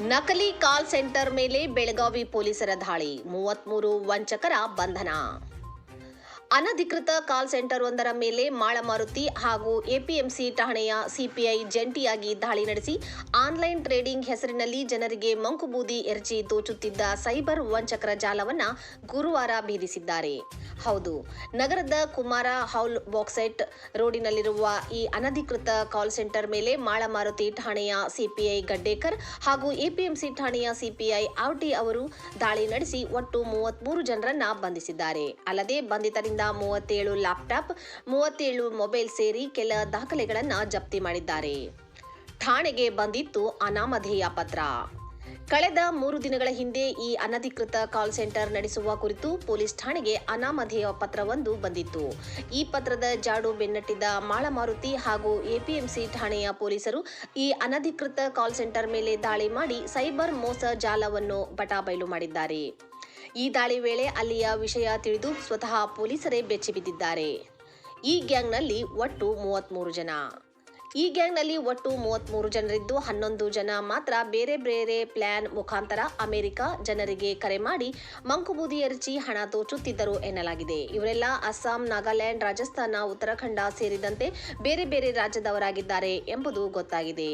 ನಕಲಿ call centre ಮೇಲೆ ಬೆಳಗಾವಿ ಪೊಲೀಸರ ದಾಳಿ, ಮೂವತ್ಮೂರು ವಂಚಕರ ಬಂಧನ. ಅನಧಿಕೃತ ಕಾಲ್ ಸೆಂಟರ್ ಒಂದರ ಮೇಲೆ ಮಾಳಮಾರುತಿ ಹಾಗೂ ಎಪಿಎಂಸಿ ಠಾಣೆಯ ಸಿಪಿಐ ಜಂಟಿಯಾಗಿ ದಾಳಿ ನಡೆಸಿ ಆನ್ಲೈನ್ ಟ್ರೇಡಿಂಗ್ ಹೆಸರಿನಲ್ಲಿ ಜನರಿಗೆ ಮಂಕುಬೂದಿ ಎರಚಿ ದೋಚುತ್ತಿದ್ದ ಸೈಬರ್ ವಂಚಕರ ಜಾಲವನ್ನು ಗುರುವಾರ ಭೇದಿಸಿದ್ದಾರೆ. ಹೌದು. ನಗರದ ಕುಮಾರ ಹೌಲ್ ಬಾಕ್ಸೈಟ್ ರೋಡಿನಲ್ಲಿರುವ ಈ ಅನಧಿಕೃತ ಕಾಲ್ ಸೆಂಟರ್ ಮೇಲೆ ಮಾಳಮಾರುತಿ ಠಾಣೆಯ ಸಿಪಿಐ ಗಡ್ಡೇಕರ್ ಹಾಗೂ ಎಪಿಎಂಸಿ ಠಾಣೆಯ ಸಿಪಿಐ ಆರ್ಟಿ ಅವರು ದಾಳಿ ನಡೆಸಿ ಒಟ್ಟು ಮೂವತ್ಮೂರು ಜನರನ್ನ ಬಂಧಿಸಿದ್ದಾರೆ. ಅಲ್ಲದೆ ಬಂಧಿತರಿಂದ ಮೂವತ್ತೇಳು ಲ್ಯಾಪ್ಟಾಪ್, ಮೂವತ್ತೇಳು ಮೊಬೈಲ್ ಸೇರಿ ಕೆಲ ದಾಖಲೆಗಳನ್ನು ಜಪ್ತಿ ಮಾಡಿದ್ದಾರೆ. ಠಾಣೆಗೆ ಬಂದಿತ್ತು ಅನಾಮಧೇಯ ಪತ್ರ. ಕಳೆದ ಮೂರು ದಿನಗಳ ಹಿಂದೆ ಈ ಅನಧಿಕೃತ ಕಾಲ್ ಸೆಂಟರ್ ನಡೆಸುವ ಕುರಿತು ಪೊಲೀಸ್ ಠಾಣೆಗೆ ಅನಾಮಧೇಯ ಪತ್ರವೊಂದು ಬಂದಿತ್ತು. ಈ ಪತ್ರದ ಜಾಡು ಬೆನ್ನಟ್ಟಿದ್ದ ಮಾಳಮಾರುತಿ ಹಾಗೂ ಎಪಿಎಂಸಿ ಠಾಣೆಯ ಪೊಲೀಸರು ಈ ಅನಧಿಕೃತ ಕಾಲ್ ಸೆಂಟರ್ ಮೇಲೆ ದಾಳಿ ಮಾಡಿ ಸೈಬರ್ ಮೋಸ ಜಾಲವನ್ನು ಬಟಾಬಯಲು ಮಾಡಿದ್ದಾರೆ. ಈ ದಾಳಿ ವೇಳೆ ಅಲ್ಲಿಯ ವಿಷಯ ತಿಳಿದು ಸ್ವತಃ ಪೊಲೀಸರೇ ಬೆಚ್ಚಿಬಿದ್ದಿದ್ದಾರೆ. ಈ ಗ್ಯಾಂಗ್ನಲ್ಲಿ ಒಟ್ಟು ಮೂವತ್ತ್ಮೂರು ಜನ. ಈ ಗ್ಯಾಂಗ್ನಲ್ಲಿ ಒಟ್ಟು ಮೂವತ್ತ್ಮೂರು ಜನರಿದ್ದು ಹನ್ನೊಂದು ಜನ ಮಾತ್ರ ಬೇರೆ ಬೇರೆ ಪ್ಲಾನ್ ಮುಖಾಂತರ ಅಮೆರಿಕ ಜನರಿಗೆ ಕರೆ ಮಾಡಿ ಮಂಕುಬೂದಿ ಎರಚಿ ಹಣ ತೋಚುತ್ತಿದ್ದರು ಎನ್ನಲಾಗಿದೆ. ಇವರೆಲ್ಲ ಅಸ್ಸಾಂ, ನಾಗಾಲ್ಯಾಂಡ್, ರಾಜಸ್ಥಾನ, ಉತ್ತರಾಖಂಡ ಸೇರಿದಂತೆ ಬೇರೆ ಬೇರೆ ರಾಜ್ಯದವರಾಗಿದ್ದಾರೆ ಎಂಬುದು ಗೊತ್ತಾಗಿದೆ.